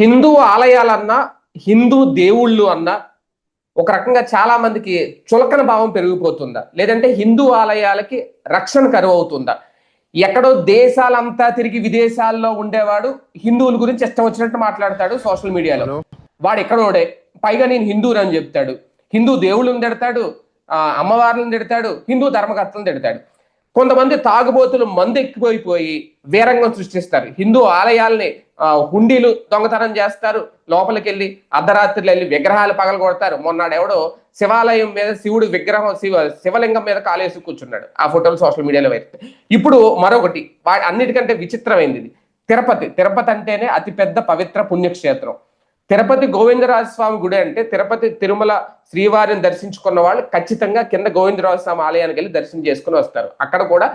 హిందూ ఆలయాలన్నా హిందూ దేవుళ్ళు అన్నా ఒక రకంగా చాలా మందికి చులకన భావం పెరిగిపోతుందా? లేదంటే హిందూ ఆలయాలకి రక్షణ కరువు అవుతుందా ఎక్కడో దేశాలంతా తిరిగి విదేశాల్లో ఉండేవాడు హిందువుల గురించి ఇష్టం వచ్చినట్టు మాట్లాడతాడు సోషల్ మీడియాలో. వాడు ఎక్కడోడే పైగా నేను హిందువుని అని చెప్తాడు. హిందూ దేవుళ్ళని తిడతాడు అమ్మవార్లను తిడతాడు హిందూ ధర్మకర్తలను తిడతాడు. కొంతమంది తాగుబోతులు మందు ఎక్కిపోయిపోయి వీరంగం సృష్టిస్తారు. హిందూ ఆలయాల్ని హుండీలు దొంగతనం చేస్తారు. లోపలికి వెళ్ళి అర్ధరాత్రులు వెళ్ళి విగ్రహాలు పగల కొడతారు మొన్నాడెవడో శివాలయం మీద శివుడు విగ్రహం శివ శివలింగం మీద కాలేసి కూర్చున్నాడు. ఆ ఫోటోలు సోషల్ మీడియాలో వైరల్ ఇప్పుడు మరొకటి వా అన్నిటికంటే విచిత్రమైంది ఇది. తిరుపతి తిరుపతి అంటేనే అతిపెద్ద పవిత్ర పుణ్యక్షేత్రం. తిరుపతి గోవిందరాజ స్వామి గుడి అంటే తిరుపతి తిరుమల శ్రీవారిని దర్శించుకున్న వాళ్ళు ఖచ్చితంగా కింద గోవిందరాజ స్వామి ఆలయానికి వెళ్ళి దర్శనం చేసుకుని వస్తారు. అక్కడ కూడా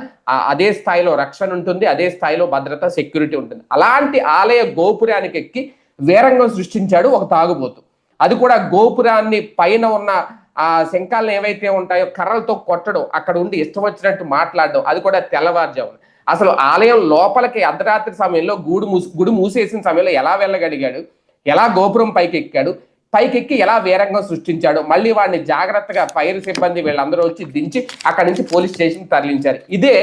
అదే స్థాయిలో రక్షణ ఉంటుంది అదే స్థాయిలో భద్రత సెక్యూరిటీ ఉంటుంది. అలాంటి ఆలయ గోపురానికి ఎక్కి వేరంగం సృష్టించాడు ఒక తాగుబోతు. అది కూడా గోపురాన్ని పైన ఉన్న ఆ శంఖాలను ఏవైతే ఉంటాయో కర్రలతో కొట్టడం అక్కడ ఉండి ఇష్టం వచ్చినట్టు మాట్లాడడం అది కూడా తెల్లవారుజామున. అసలు ఆలయం లోపలికి అర్ధరాత్రి సమయంలో గూడు మూసి గుడి మూసేసిన సమయంలో ఎలా వెళ్ళగలిగాడు? ఎలా గోపురం పైకి ఎక్కాడు పైకెక్కి ఎలా వేరంగం సృష్టించాడు మళ్ళీ వాడిని జాగ్రత్తగా పైరు సిబ్బంది వీళ్ళందరూ వచ్చి దించి అక్కడి నుంచి పోలీస్ స్టేషన్ తరలించారు. ఇదే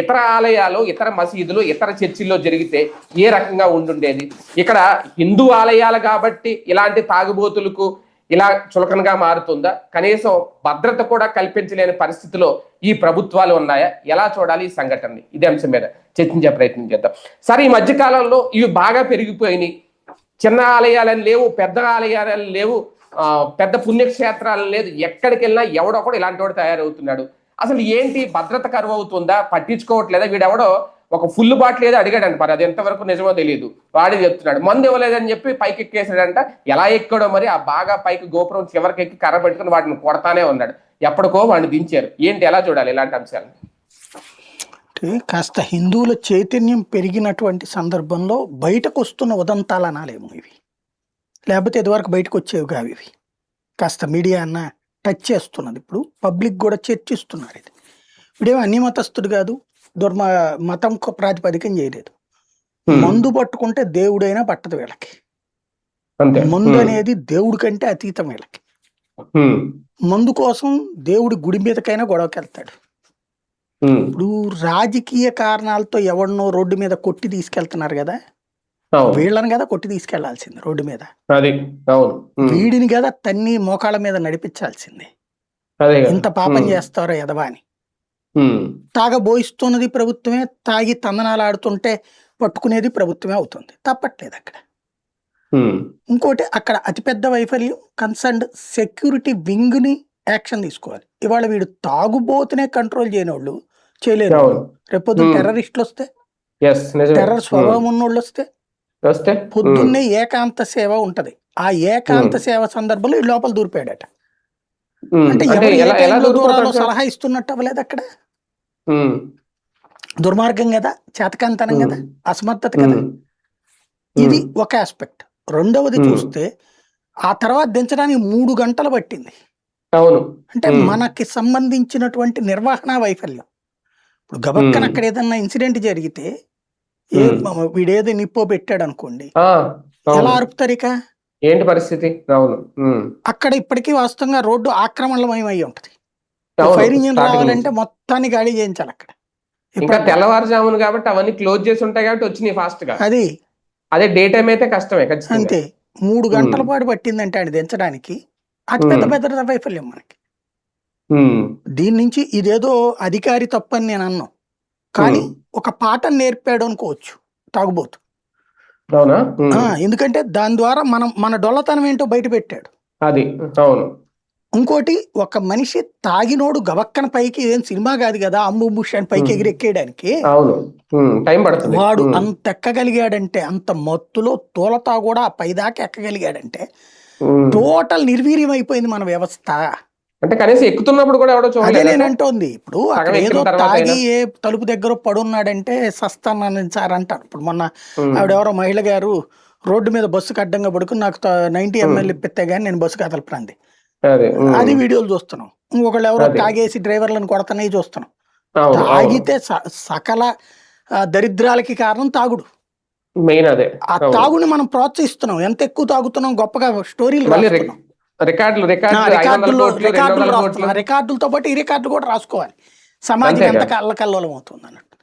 ఇతర ఆలయాలు ఇతర మసీదులు ఇతర చర్చిల్లో జరిగితే ఏ రకంగా ఉండుండేది? ఇక్కడ హిందూ ఆలయాలు కాబట్టి ఇలాంటి తాగుబోతులకు ఇలా చులకనగా మారుతుందా? కనీసం భద్రత కూడా కల్పించలేని పరిస్థితిలో ఈ ప్రభుత్వాలు ఉన్నాయా? ఎలా చూడాలి ఈ సంఘటనని? ఇదే అంశం మీద చర్చించే ప్రయత్నం చేద్దాం. సరే ఈ మధ్య కాలంలో ఇవి బాగా పెరిగిపోయినాయి. చిన్న ఆలయాలని లేవు పెద్ద ఆలయాలని లేవు ఆ, పెద్ద పుణ్యక్షేత్రాలు లేదు. ఎక్కడికి వెళ్ళినా ఎవడొకడు ఇలాంటి వాడు తయారవుతున్నాడు. అసలు ఏంటి? భద్రత కరువు అవుతుందా? పట్టించుకోవట్లేదా? వీడెవడో ఒక ఫుల్ బాటిల్ ఏదో అడిగాడంట మరి. అది ఎంతవరకు నిజమో తెలియదు వాడే చెప్తున్నాడు. మందు ఇవ్వలేదని చెప్పి పైకి ఎక్కేసాడంట ఎలా ఎక్కాడో మరి? ఆ బాగా పైకి గోపురం చివరికి ఎక్కి కర్ర పెట్టుకుని వాటిని కొడతానే ఉన్నాడు. ఎప్పటికో వాడిని దించారు. ఏంటి? ఎలా చూడాలి? ఇలాంటి అంశాలు. కాస్త హిందువుల చైతన్యం పెరిగినటువంటి సందర్భంలో బయటకు వస్తున్న ఉదంతాలు అనాలేమో ఇవి. లేకపోతే ఇదివరకు బయటకు వచ్చేవి కావు ఇవి. కాస్త మీడియా అన్న టచ్ చేస్తున్నది. ఇప్పుడు పబ్లిక్ కూడా చర్చిస్తున్నారు ఇది. ఇప్పుడేమో అన్ని మతస్థుడు కాదు దుర్మ మతం ప్రాతిపదికం చేయలేదు. మందు పట్టుకుంటే దేవుడైనా పట్టదు వీళ్ళకి. మందు. అనేది దేవుడి కంటే అతీతం వీళ్ళకి. మందు కోసం దేవుడి గుడి మీదకైనా గొడవకి వెళ్తాడు హ్మ్. ఇప్పుడు రాజకీయ కారణాలతో ఎవరినో రోడ్డు మీద కొట్టి తీసుకెళ్తున్నారు కదా అవును వీళ్ళని కదా కొట్టి తీసుకెళ్ళాల్సింది రోడ్డు మీద అది అవును హ్మ్. వీడిని కదా తన్ని మోకాళ్ళ మీద నడిపించాల్సింది అదే కదా. ఇంత పాపం హ్మ్. చేస్తారో ఎదవా అని హ్మ్. తాగబోయిస్తున్నది ప్రభుత్వమే తాగి తందనాలు ఆడుతుంటే పట్టుకునేది ప్రభుత్వమే అవుతుంది తప్పట్లేదు అక్కడ హ్మ్. ఇంకోటి అక్కడ అతిపెద్ద వైఫల్యం కన్సర్న్డ్ సెక్యూరిటీ వింగ్ని యాక్షన్ తీసుకోవాలి ఇవాళ వీడు తాగుబోతునే కంట్రోల్ చేయని వాళ్ళు చేయలేరు అవును రేపొద్దు. టెర్రరిస్టులు వస్తే టెర్రర్ స్వభావం ఉన్నోళ్ళు వస్తే పొద్దున్నే ఏకాంత సేవ ఉంటది ఆ ఏకాంత సేవ సందర్భంలో ఈ లోపల దూరిపోయాడట. అంటే దూరాలో? సలహా ఇస్తున్నట్టు అవ్వలేదు అక్కడ. దుర్మార్గం కదా చేతకాంతనం కదా. అసమర్థత కదా. ఇది. ఒక ఆస్పెక్ట్ రెండవది. చూస్తే ఆ తర్వాత దించడానికి మూడు గంటలు పట్టింది అవును అంటే. మనకి సంబంధించినటువంటి నిర్వహణ వైఫల్యం ఇప్పుడు గబక్కన. అక్కడ ఏదన్నా ఇన్సిడెంట్ జరిగితే ఏ. వీడేదో నిప్పో పెట్టాడు అనుకోండి ఎలా అవును అరుపుతారు ఇక ఏంటి పరిస్థితి అవును. అక్కడ ఇప్పటికీ వాస్తవంగా రోడ్డు ఆక్రమణమయం అయి ఉంటది. ఫైర్ ఇంజిన్ రావాలంటే. మొత్తాన్ని గాడి చేయించాలి అక్కడ ఇంకా తెల్లవారుజామున కాబట్టి అవన్నీ క్లోజ్ చేసి ఉంటాయి కాబట్టి వచ్చినాయి ఫాస్ట్గా అది అదే డే టైం అయితే కష్టమే అంతే మూడు గంటల. పాటు పట్టిందంటే ఆయన దించడానికి అతి పెద్ద. భద్రత వైఫల్యం మనకి. దీని నుంచి ఇదేదో అధికారి తప్పని నేను అన్నాను కానీ. ఒక పాఠం నేర్పాడు అనుకోవచ్చు తాగుబోతు ఎందుకంటే దాని ద్వారా మనం మన డొల్లతనం ఏంటో బయట పెట్టాడు అది అవును ఇంకోటి ఒక మనిషి తాగినోడు గబక్కన పైకి ఏం సినిమా కాదు కదా అమ్ము బుష్ అని పైకి. ఎగిరెక్కేయడానికి వాడు. అంత ఎక్కగలిగాడంటే అంత మత్తులో తోలతా కూడా ఆ పైదాకా ఎక్కగలిగాడంటే. టోటల్ నిర్వీర్యం అయిపోయింది మన వ్యవస్థ. అంటే కనీసం ఎక్కుతున్నప్పుడు కూడా ఎవడో అదే చూడలేదు నేను అంటోంది ఇప్పుడు ఏదో తాగి. ఏ తలుపు దగ్గర పడున్నాడంటే సస్తానని సార్ అంటారు. ఇప్పుడు మొన్న. ఆవిడెవరో మహిళ గారు రోడ్డు మీద బస్సుకి అడ్డంగా పడుకుని నాకు నైన్టీ. ఎంఎల్ ఇప్పితే గానీ నేను బస్సు కదలపండి అదే వీడియోలు చూస్తున్నాం. ఇంకొకళ్ళు ఎవరో. తాగేసి డ్రైవర్లను కొడతానే చూస్తున్నాం. తాగితే స- సకల దరిద్రాలకి కారణం తాగుడు. మెయిన్ అదే. ఆ. తాగుని మనం ప్రోత్సహిస్తున్నాం. ఎంత ఎక్కువ తాగుతున్నాం గొప్పగా స్టోరీలు. రికార్డులు రికార్డులు రికార్డులతో పాటు ఈ రికార్డులు కూడా రాసుకోవాలి. సమాజం. ఎంత కల్లకల్లోలం అవుతుంది అన్నట్టు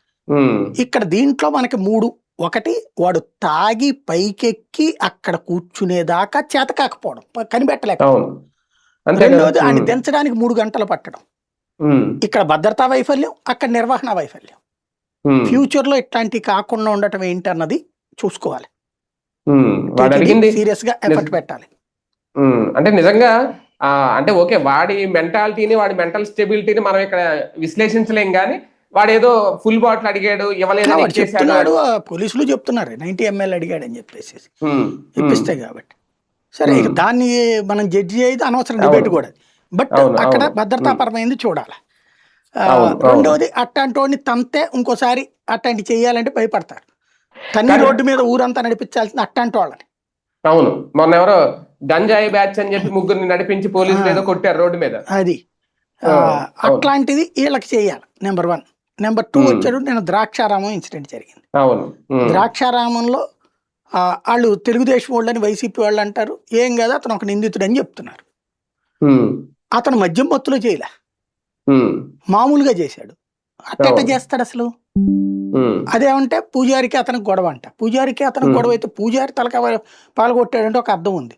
ఇక్కడ దీంట్లో మనకి మూడు. ఒకటి వాడు తాగి పైకెక్కి అక్కడ కూర్చునేదాకా చేత కాకపోవడం. ప- కనిపెట్టలేక అవును. అంతే రెండోది ఆయన దించడానికి మూడు గంటలు పట్టడం. ఇక్కడ భద్రతా వైఫల్యం అక్కడ నిర్వహణ వైఫల్యం. ఫ్యూచర్లో ఇట్లాంటివి కాకుండా ఉండటం ఏంటి అన్నది చూసుకోవాలి. వాడు అడిగింది సీరియస్గా ఎఫర్ట్ పెట్టాలి. అంటే నిజంగా అంటే ఓకే వాడి మెంటాలిటీని వాడి మెంటల్ స్టెబిలిటీని మనం ఇక్కడ విశ్లేషించలేం కానీ వాడు ఏదో ఫుల్ బాటిల్ అడిగాడు ఇచ్చేసాడు. చెప్తున్నాడు పోలీసులు చెప్తున్నారు నైన్టీ ఎంఎల్ అడిగాడు అని చెప్పేసి ఉమ్, ఉమ్, ఇప్పిస్తే కాబట్టి. సరే ఇక. దాన్ని మనం జడ్జి అయితే అనవసరం. డిబేట్ కూడా. బట్ అక్కడ. భద్రతాపరమైంది చూడాలి. రెండోది అట్లాంటి తంతే ఇంకోసారి అట్లాంటి చేయాలంటే భయపడతారు. కానీ- రోడ్డు మీద ఊరంతా నడిపించాల్సింది అట్లాంటి వాళ్ళని. అవును. మొన్న ఎవరో గంజాయి బ్యాచ్ అని చెప్పి ముగ్గురిని నడిపించి పోలీసులు. ఏదో కొట్టారు రోడ్డు మీద. అది. అట్లాంటిది వీళ్ళకి చేయాలి నెంబర్ వన్. Number two. వచ్చాడు నేను ద్రాక్షారామం ఇన్సిడెంట్ జరిగింది. అవును. ద్రాక్షారామంలో వాళ్ళు తెలుగుదేశం వాళ్ళని వైసీపీ వాళ్ళు అంటారు ఏం కదా అతను ఒక నిందితుడు అని చెప్తున్నారు. అతను మద్యం మత్తులో చేయలే. మామూలుగా చేశాడు. అవును. చేస్తాడు అసలు? అదేమంటే పూజారికి అతనికి గొడవ అంట. పూజారికి అతనికి. గొడవ అయితే పూజారి తలక పాల్గొట్టాడంటే ఒక అర్థం ఉంది.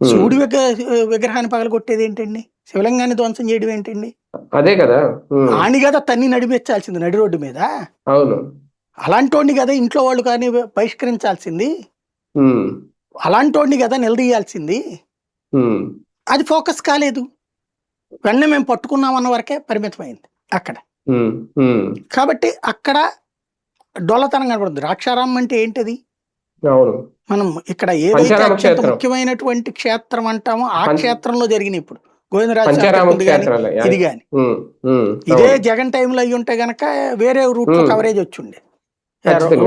శివుడి విగ్రహ విగ్రహాన్ని పగలగొట్టేది ఏంటండి? శివలింగాన్ని ధ్వంసం చేయడం ఏంటండి? అదే కదా. ఆని కదా తన్ని నడిపించాల్సింది నడి రోడ్డు మీద. అవును. అలాంటోడిని కదా ఇంట్లో వాళ్ళు కానీ బహిష్కరించాల్సింది. అలాంటోడిని కదా నిలదీయాల్సింది. అది ఫోకస్ కాలేదు. వెంటనే మేము పట్టుకున్నామన్న వరకే పరిమితమైంది అక్కడ. కాబట్టి అక్కడ డొల్లతనం కనబడుతుంది ద్రాక్షారామం అంటే ఏంటది మనం ఇక్కడ ఏదైతే అత్యంత. ముఖ్యమైనటువంటి క్షేత్రం అంటామో ఆ క్షేత్రంలో జరిగినాయి ఇప్పుడు గోవిందరాజ ఇది గాని ఇదే. జగన్ టైంలో అయ్యి ఉంటే గనక వేరే రూట్లో. కవరేజ్ వచ్చిండే.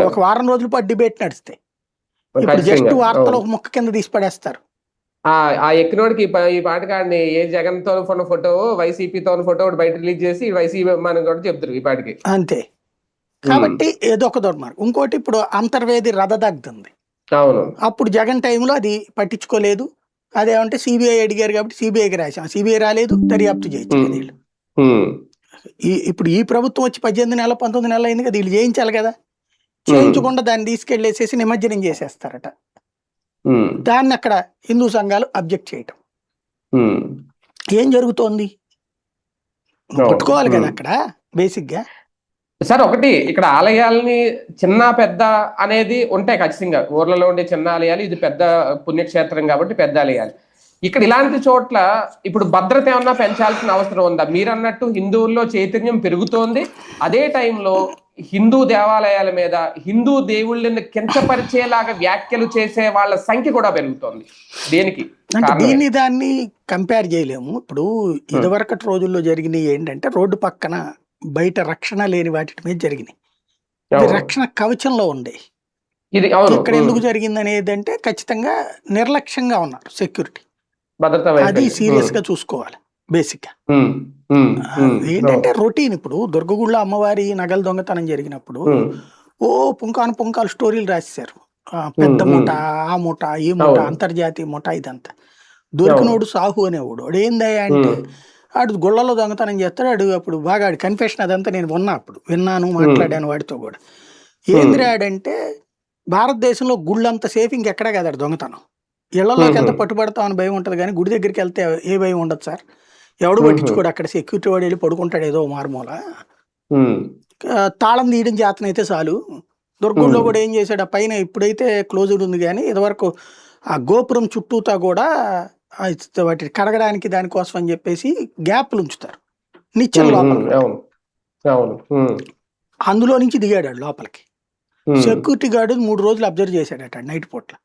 ఒక వారం రోజుల పాటు డిబేట్ నడిస్తే ఇప్పుడు జస్ట్ వార్తలు. ఒక ముక్క కింద తీసి పడేస్తారు ఆ ఎక్కినోడికి ఈ పాటకాడిని ఏ జగన్తో ఫోటో వైసీపీ తో ఫోటో బయట రిలీజ్ చేసి వైసీపీ మనం కూడా చెప్తారు ఈ పాటికి అంతే కాబట్టి ఏదో ఒక దుర్మార్గం. ఇంకోటి ఇప్పుడు అంతర్వేది రథదగ్ధ ఉంది అవును. అప్పుడు జగన్ టైంలో అది పట్టించుకోలేదు. అదేమంటే సిబిఐ అడిగారు కాబట్టి సిబిఐకి రాశాం. సిబిఐ రాలేదు దర్యాప్తు. కదా వీళ్ళు. ఈ ఇప్పుడు ఈ ప్రభుత్వం వచ్చి పద్దెనిమిది నెలల పంతొమ్మిది నెలలు అయింది కదా వీళ్ళు చేయించాలి కదా. చేయించకుండా దాన్ని తీసుకెళ్ళేసేసి నిమజ్జనం చేసేస్తారట. దాన్ని అక్కడ హిందూ సంఘాలు అబ్జెక్ట్ చేయటం. ఏం జరుగుతోంది. పట్టుకోవాలి కదా. అక్కడ బేసిక్గా సార్ ఒకటి ఇక్కడ ఆలయాల్ని చిన్న పెద్ద అనేది ఉంటాయి ఖచ్చితంగా. ఊర్లలో ఉండే చిన్న ఆలయాలు ఇది పెద్ద పుణ్యక్షేత్రం కాబట్టి పెద్ద ఆలయాలు. ఇక్కడ ఇలాంటి చోట్ల ఇప్పుడు భద్రత ఏమన్నా పెంచాల్సిన అవసరం ఉందా? మీరు అన్నట్టు హిందువుల్లో చైతన్యం పెరుగుతోంది. అదే టైంలో హిందూ దేవాలయాల మీద హిందూ దేవుళ్ళని కించపరిచేలాగా వ్యాఖ్యలు చేసే వాళ్ళ సంఖ్య కూడా పెరుగుతోంది. దేనికి? దీన్ని దాన్ని కంపేర్ చేయలేము. ఇప్పుడు ఇదివరకటి రోజుల్లో జరిగినవి ఏంటంటే రోడ్డు పక్కన బయట రక్షణ లేని వాటి మీద జరిగినాయి. రక్షణ కవచంలో ఉండే ఇది ఇక్కడ ఎందుకు జరిగింది అనేది అంటే ఖచ్చితంగా నిర్లక్ష్యంగా ఉన్నారు సెక్యూరిటీ. అది. సీరియస్గా చూసుకోవాలి బేసిక్గా ఏంటంటే రొటీన్ ఇప్పుడు దుర్గగుళ్ళ అమ్మవారి నగల దొంగతనం జరిగినప్పుడు ఓ పుంకాను పుంకాలు స్టోరీలు రాసేశారు. పెద్ద మూట ఆ మూట ఈ మూట. అంతర్జాతీయ మూట ఇదంతా. దొరికినోడు సాహు అనేవాడు. వాడు ఏందయ్యా అంటే ఆడు గుళ్ళలో దొంగతనం చేస్తాడు ఆడు అప్పుడు బాగా ఆడి కన్ఫెషన్ అదంతా నేను విన్నా అప్పుడు. విన్నాను మాట్లాడాను వాడితో కూడా. ఏందిరా ఆడంటే భారతదేశంలో గుళ్ళంత సేఫ్ ఇంకెక్కడా కదా ఆడు దొంగతనం. ఇళ్ళలోకి వెళ్తే మ్మ్. పట్టుబడతామని భయం ఉంటుంది కానీ గుడి దగ్గరికి వెళ్తే ఏ భయం ఉండదు సార్. ఎవడు. పట్టించుకోడు అక్కడ సెక్యూరిటీ వాడు వెళ్ళి పడుకుంటాడు ఏదో మారుమూల. తాళం తీయడం జాతనైతే చాలు. దుర్గుడిలో మ్మ్. కూడా ఏం చేశాడు ఆ పైన ఇప్పుడైతే క్లోజ్డ్ ఉంది కానీ ఇదివరకు ఆ గోపురం చుట్టూతా కూడా వాటి కడగడానికి దానికోసం అని చెప్పేసి గ్యాప్లు ఉంచుతారు. ఉమ్, లోపల. అందులో నుంచి దిగాడు లోపలికి. సెక్యూరిటీ గార్డు మూడు రోజులు అబ్జర్వ్ చేశాడట నైట్ పూట్ల.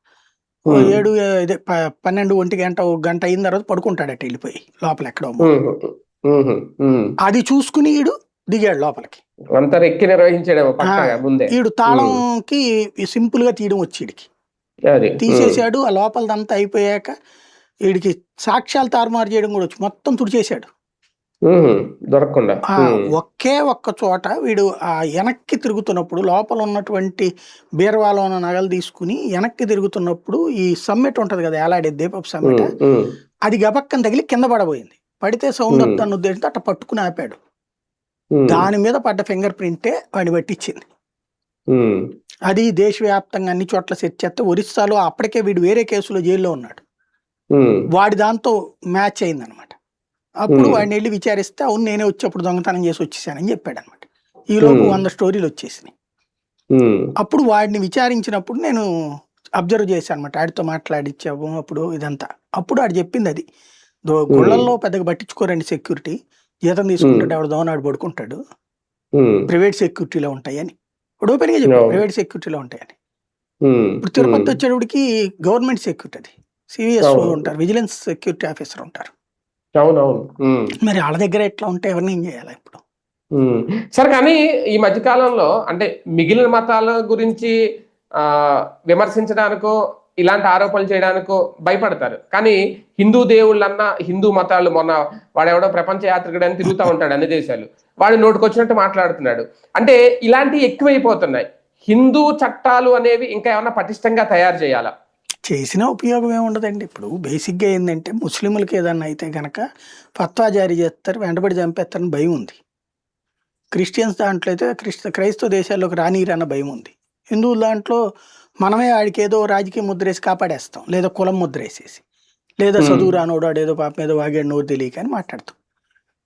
ఏడు ఇదే పన్నెండు ఒంటి గంట ఒక గంట అయిన తర్వాత పడుకుంటాడట వెళ్ళిపోయి లోపల ఎక్కడో. అది చూసుకుని ఈడు దిగాడు లోపలికి. అంతా ఎక్కి నిర్వహించాడేమో పక్కగా ముందే. ఈడు తాళంకి సింపుల్గా తీయడం వచ్చి తీసేశాడు ఆ లోపలదంతా అయిపోయాక వీడికి సాక్ష్యాలు తారుమారు చేయడం కూడా వచ్చి మొత్తం తుడిచేశాడు. దొరకకుండా. ఒకే ఒక్క చోట వీడు ఆ వెనక్కి తిరుగుతున్నప్పుడు లోపల ఉన్నటువంటి బీరవాలో ఉన్న నగలు తీసుకుని వెనక్కి తిరుగుతున్నప్పుడు ఈ సమ్మెట్ ఉంటది కదా ఎలాడే దీపపు సమ్మెట అది గబక్కన తగిలి కింద పడబోయింది. పడితే సౌండ్. వస్తాను ఉద్దేశంతో అట్ట పట్టుకుని ఆపాడు. దాని మీద పడ్డ ఫింగర్ ప్రింటే వాడిని పట్టించింది. అది దేశవ్యాప్తంగా అన్ని చోట్ల సెట్ చేస్తే ఒరిస్సాలో అప్పటికే వీడు వేరే కేసులో జైల్లో ఉన్నాడు. వాడి దాంతో మ్యాచ్ అయింది అనమాట అప్పుడు. వాడిని వెళ్ళి విచారిస్తే అవును నేనే వచ్చి అప్పుడు దొంగతనం చేసి వచ్చేసానని చెప్పాడు అనమాట ఈ లోపు Hmm. వంద స్టోరీలు వచ్చేసినాయి. అప్పుడు వాడిని విచారించినప్పుడు నేను అబ్జర్వ్ చేశాను అనమాట ఆడితో మాట్లాడిచ్చాము అప్పుడు ఇదంతా. అప్పుడు ఆడు చెప్పింది అది. గుళ్ళల్లో పెద్దగా పట్టించుకోరండి సెక్యూరిటీ. జీతం తీసుకుంటాడు ఎవడు దోనాడు పడుకుంటాడు. ప్రైవేట్ సెక్యూరిటీలో ఉంటాయని. ఇప్పుడు ఓపెన్గా చెప్పాడు No. ప్రైవేట్ సెక్యూరిటీలో ఉంటాయని. ఇప్పుడు తిరుపతి వచ్చేటప్పటికి గవర్నమెంట్ సెక్యూరిటీ అది. సివిఎస్ అవును. ఉంటారు విజిలెన్స్ సెక్యూరిటీ ఆఫీసర్ ఉంటారు. అవునవును. మరి వాళ్ళ దగ్గర ఎట్లా ఉంటే ఎవరిని ఏం చేయాలి ఇప్పుడు. సరే కానీ ఈ మధ్య కాలంలో అంటే మిగిలిన మతాల గురించి ఆ విమర్శించడానికో ఇలాంటి ఆరోపణలు చేయడానికో భయపడతారు. కానీ హిందూ దేవుళ్ళన్నా హిందూ మతాలు మొన్న వాడెవడో ప్రపంచ యాత్రికుడని తిరుగుతూ ఉంటాడు అన్ని దేశాలు. వాడు నోటుకొచ్చినట్టు మాట్లాడుతున్నాడు. అంటే ఇలాంటివి ఎక్కువైపోతున్నాయి. హిందూ చట్టాలు అనేవి ఇంకా ఏమైనా పటిష్టంగా తయారు చేయాలా? చేసిన ఉపయోగం ఏముండదండి. ఇప్పుడు బేసిక్గా ఏంటంటే ముస్లింలకి ఏదన్నా అయితే గనక ఫత్వా జారీ చేస్తారు వెంటబడి చంపేస్తారని భయం ఉంది. క్రిస్టియన్స్ దాంట్లో అయితే క్రిస్త క్రైస్తవ దేశాల్లోకి రానిరన్న భయం ఉంది. హిందువుల దాంట్లో మనమే ఆడికి ఏదో రాజకీయ ముద్ర వేసి కాపాడేస్తాం లేదా కులం ముద్ర వేసేసి. లేదా. చదువు రానోడు ఏదో పాపం ఏదో వాగాడు నోరు తెలియక అని మాట్లాడతాం.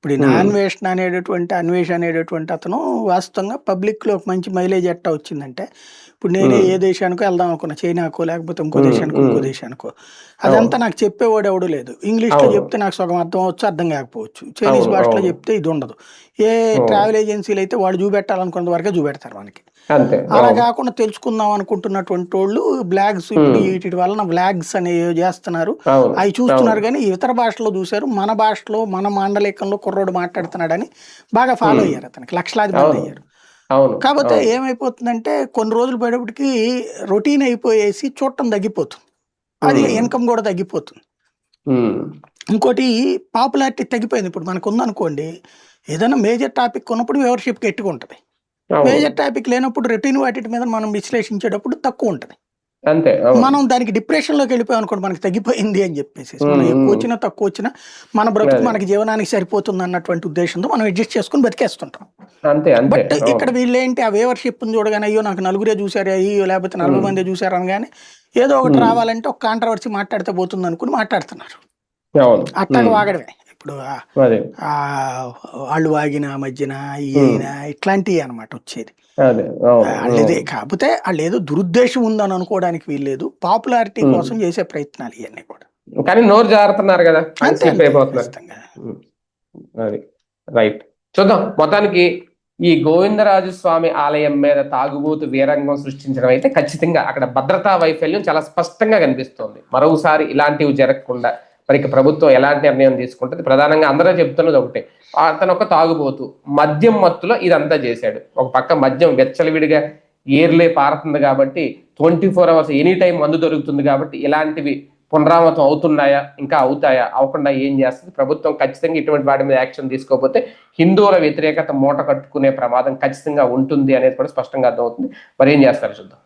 ఇప్పుడు ఈ. నాన్వేషణ అనేటటువంటి అన్వేషణ అనేటటువంటి అతను వాస్తవంగా పబ్లిక్లో ఒక మంచి మైలేజ్ ఎట్టా వచ్చిందంటే ఇప్పుడు నేనే. ఏ దేశానికో వెళ్దాం అనుకున్నా చైనాకో లేకపోతే ఇంకో దేశానికో ఇంకో. దేశానికో అదంతా నాకు చెప్పేవాడు ఎవడు లేదు ఇంగ్లీష్లో అవును. చెప్తే నాకు సగం అర్థం అవచ్చు అర్థం కాకపోవచ్చు చైనీస్ భాషలో. చెప్తే ఇది ఉండదు ఏ. ట్రావెల్ ఏజెన్సీలు అయితే వాడు చూపెట్టాలనుకున్న వరకే చూపెడతారు మనకి అలా. కాకుండా తెలుసుకుందాం అనుకుంటున్నటువంటి వాళ్ళు బ్లాగ్స్ ఇప్పుడు. వీటి వలన బ్లాగ్స్ అనేవి చేస్తున్నారు. అవి చూస్తున్నారు. కానీ ఇతర భాషలో చూశారు మన భాషలో మన మాండలికంలో కుర్రోడు మాట్లాడుతున్నాడని బాగా ఫాలో. అయ్యారు అతనికి లక్షలాది మంది. అయ్యారు కాకపోతే. ఏమైపోతుందంటే కొన్ని రోజులు పోయేటప్పటికి రొటీన్ అయిపోయేసి చూడటం తగ్గిపోతుంది అది. ఇన్కమ్ కూడా తగ్గిపోతుంది. ఇంకోటి పాపులారిటీ తగ్గిపోయింది ఇప్పుడు మనకు ఉందనుకోండి ఏదైనా మేజర్ టాపిక్ ఉన్నప్పుడు వ్యూవర్షిప్ గట్టిగా ఉంటుంది. మేజర్ టాపిక్ లేనప్పుడు రొటీన్ వాటి మీద మనం విశ్లేషించేటప్పుడు తక్కువ ఉంటుంది అంతే. మనం దానికి డిప్రెషన్లోకి వెళ్ళిపోయాం అనుకోండి మనకి తగ్గిపోయింది అని చెప్పేసి మనం. ఎక్కువ వచ్చినా తక్కువ వచ్చినా మన బ్రతుకు. మనకి జీవనానికి సరిపోతుంది అన్నటువంటి ఉద్దేశంతో మనం అడ్జస్ట్ చేసుకుని బతికేస్తుంటాం అంతే బట్. ఇక్కడ వీళ్ళేంటి ఆ వేవర్షిప్ చూడగానే అయ్యో నాకు నలుగురే చూసారు అయ్యో లేకపోతే నలభై మ్మ్. మంది చూసారు అనగానే ఏదో ఒకటి. రావాలంటే ఒక కాంట్రవర్సీ మాట్లాడితే పోతుంది అనుకుని మాట్లాడుతున్నారు ఉమ్. వాగడమే ఇప్పుడు వాళ్ళు వాగిన మధ్యన ఈ అయినా ఇట్లాంటివి అనమాట వచ్చేది. అదే. అవును. వాళ్ళు ఇదే కాకపోతే వాళ్ళు ఏదో దురుద్దేశం ఉందని అనుకోవడానికి వీల్లేదు. పాపులారిటీ. కోసం చేసే ప్రయత్నాలు ఇవన్నీ కూడా. కానీ నోరు జారుతున్నారు కదా. అది. రైట్. చూద్దాం. మొత్తానికి ఈ గోవిందరాజు స్వామి ఆలయం మీద తాగుబోతు వీరంగం సృష్టించడం అయితే ఖచ్చితంగా అక్కడ భద్రతా వైఫల్యం చాలా స్పష్టంగా కనిపిస్తోంది. మరోసారి ఇలాంటివి జరగకుండా మరి ప్రభుత్వం ఎలాంటి నిర్ణయం తీసుకుంటుంది? ప్రధానంగా అందరూ చెప్తున్నది ఒకటే. అతను ఒక తాగుబోతు మద్యం మత్తులో ఇదంతా చేశాడు. ఒక పక్క మద్యం వెచ్చలవిడిగా ఏర్లే పారుతుంది కాబట్టి twenty four hours any time మందు దొరుకుతుంది కాబట్టి ఇలాంటివి పునరావృతం అవుతున్నాయా ఇంకా అవుతాయా అవకుండా ఏం చేస్తుంది? ప్రభుత్వం ఖచ్చితంగా ఇటువంటి వాటి మీద యాక్షన్ తీసుకోకపోతే హిందువుల వ్యతిరేకత మూట కట్టుకునే ప్రమాదం ఖచ్చితంగా ఉంటుంది అనేది కూడా స్పష్టంగా అర్థమవుతుంది. మరి ఏం చేస్తారు చూద్దాం.